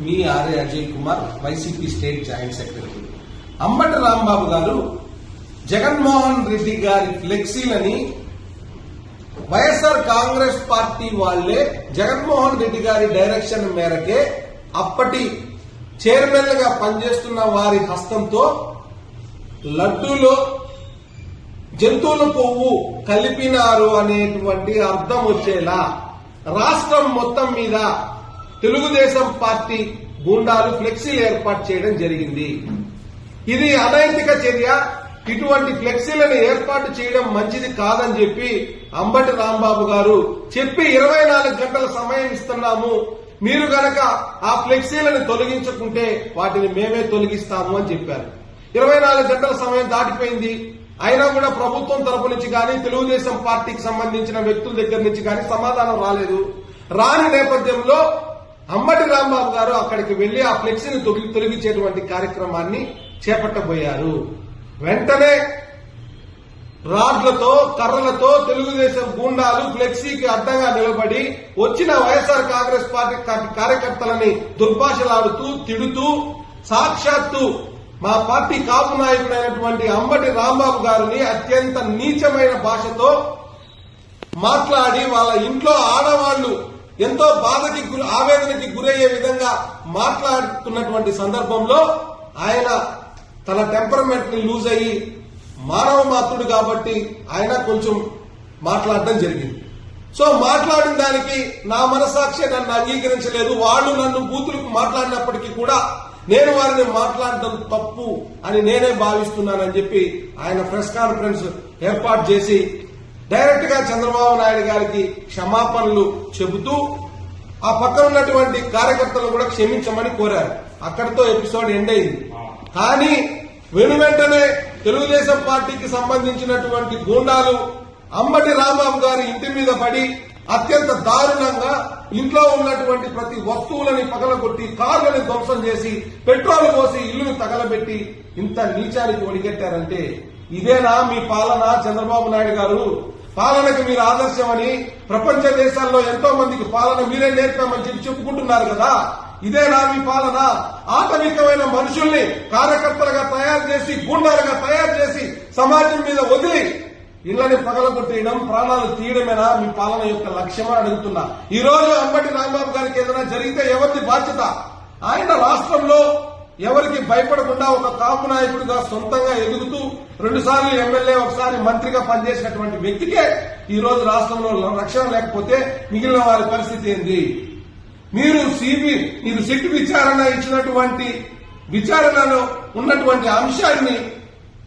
Me R A Ajay Kumar YCP state joint secretary. Ambati Rambabu గారు జగన్మోహన్ రెడ్డి గారి ఫ్లెక్సీలని YSR Congress party వాళ్ళే జగన్మోహన్ రెడ్డి గారి డైరెక్షన్ మేరకే అప్పటి చైర్మన్గా పనిచేస్తున్న వారి హస్తంతో లడ్డూలో జంతువుల కొవ్వు కలిపినారు అనేటువంటి అర్థం వచ్చేలా రాష్ట్రం మొత్తం మీద తెలుగుదేశం పార్టీ గూండాలు ఫ్లెక్సీలు ఏర్పాటు చేయడం జరిగింది. ఇది అనైతిక చర్య. ఇటువంటి ఫ్లెక్సీలను ఏర్పాటు చేయడం మంచిది కాదని చెప్పి అంబటి రాంబాబు గారు చెప్పి ఇరవై నాలుగు గంటల సమయం ఇస్తున్నాము. మీరు గనక ఆ ఫ్లెక్సీలను తొలగించుకుంటే వాటిని మేమే తొలగిస్తాము అని చెప్పారు. ఇరవై నాలుగు గంటల సమయం దాటిపోయింది. అయినా కూడా ప్రభుత్వం తరపు నుంచి కానీ తెలుగుదేశం పార్టీకి సంబంధించిన వ్యక్తుల దగ్గర నుంచి కానీ సమాధానం రాలేదు. రాని నేపథ్యంలో అంబటి రాంబాబు గారు అక్కడికి వెళ్ళి ఆ ఫ్లెక్సీని తొలగి తొలగించేటువంటి కార్యక్రమాన్ని చేపట్టబోయారు. వెంటనే రాడ్లతో కర్రలతో తెలుగుదేశం గూండాలు ఫ్లెక్సీకి అడ్డంగా నిలబడి వచ్చిన వైఎస్ఆర్ కాంగ్రెస్ పార్టీ కార్యకర్తలని దుర్భాషలాడుతూ తిడుతూ సాక్షాత్తు మా పార్టీ కాపు నాయకుడైనటువంటి అంబటి రాంబాబు గారిని అత్యంత నీచమైన భాషతో మాట్లాడి వాళ్ళ ఇంట్లో ఆడవాళ్ళు ఎంతో బాధకి గురి ఆవేదనకి గురయ్యే విధంగా మాట్లాడుతున్నటువంటి సందర్భంలో ఆయన తన టెంపర్మెంట్ని లూజ్ అయ్యి మానవ మాతృడు కాబట్టి ఆయన కొంచెం మాట్లాడడం జరిగింది. సో మాట్లాడిన దానికి నా మనసాక్షి నన్ను అంగీకరించలేదు. వాళ్ళు నన్ను బూతులకు మాట్లాడినప్పటికీ కూడా నేను వారిని మాట్లాడడం తప్పు అని నేనే భావిస్తున్నానని చెప్పి ఆయన ప్రెస్ కాన్ఫరెన్స్ ఏర్పాటు చేసి డైరెక్ట్గా చంద్రబాబు నాయుడు గారికి క్షమాపణలు చెబుతూ ఆ పక్కన ఉన్నటువంటి కార్యకర్తలు కూడా క్షమించమని కోరారు. అక్కడితో ఎపిసోడ్ ఎండ్ అయింది. కానీ వెను వెంటనే తెలుగుదేశం పార్టీకి సంబంధించినటువంటి గూండాలు అంబటి రాంబాబు గారి ఇంటి మీద పడి అత్యంత దారుణంగా ఇంట్లో ఉన్నటువంటి ప్రతి వస్తువులని పగలగొట్టి కార్లని ధ్వంసం చేసి పెట్రోల్ పోసి ఇల్లుని తగలబెట్టి ఇంత నీచానికి ఒడిగట్టారంటే ఇదేనా మీ పాలన? చంద్రబాబు నాయుడు గారు పాలనకు మీరు ఆదర్శమని ప్రపంచ దేశాల్లో ఎంతో మందికి పాలన మీరే నేర్పామని చెప్పి చెప్పుకుంటున్నారు కదా. ఇదేనా మీ పాలన. ఆటవికమైన మనుషుల్ని కార్యకర్తలుగా తయారు చేసి గుండాలుగా తయారు చేసి సమాజం మీద వదిలి ఇళ్ళని పగలగొట్టేయడం ప్రాణాలు తీయడమేనా మీ పాలన యొక్క లక్ష్యమా అడుగుతున్నా. ఈ రోజు అంబటి రాంబాబు గారికి ఏదైనా జరిగితే ఎవరిది బాధ్యత? ఆయన రాష్ట్రంలో ఎవరికి భయపడకుండా ఒక కాపు నాయకుడిగా సొంతంగా ఎదుగుతూ రెండు సార్లు ఎమ్మెల్యే ఒకసారి మంత్రిగా పనిచేసినటువంటి వ్యక్తికే ఈ రోజు రాష్ట్రంలో రక్షణ లేకపోతే మిగిలిన వారి పరిస్థితి ఏంది? మీరు సిబి మీరు సిట్ విచారణ ఇచ్చినటువంటి విచారణలో ఉన్నటువంటి అంశాన్ని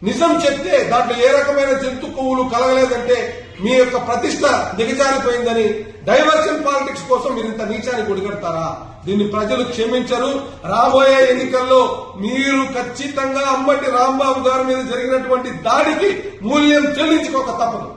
నిజం చెప్తే దాంట్లో ఏ రకమైన జంతు కొవ్వులు కలగలేదంటే మీ యొక్క ప్రతిష్ట దిగజారిపోయిందని డైవర్షన్ పాలిటిక్స్ కోసం మీరు ఇంత నీచానికి ఒడిగడతారా దీన్ని ప్రజలు క్షమించరు. రాబోయే ఎన్నికల్లో మీరు ఖచ్చితంగా అంబటి రాంబాబు గారి మీద జరిగినటువంటి దాడికి మూల్యం చెల్లించుకోక తప్పదు.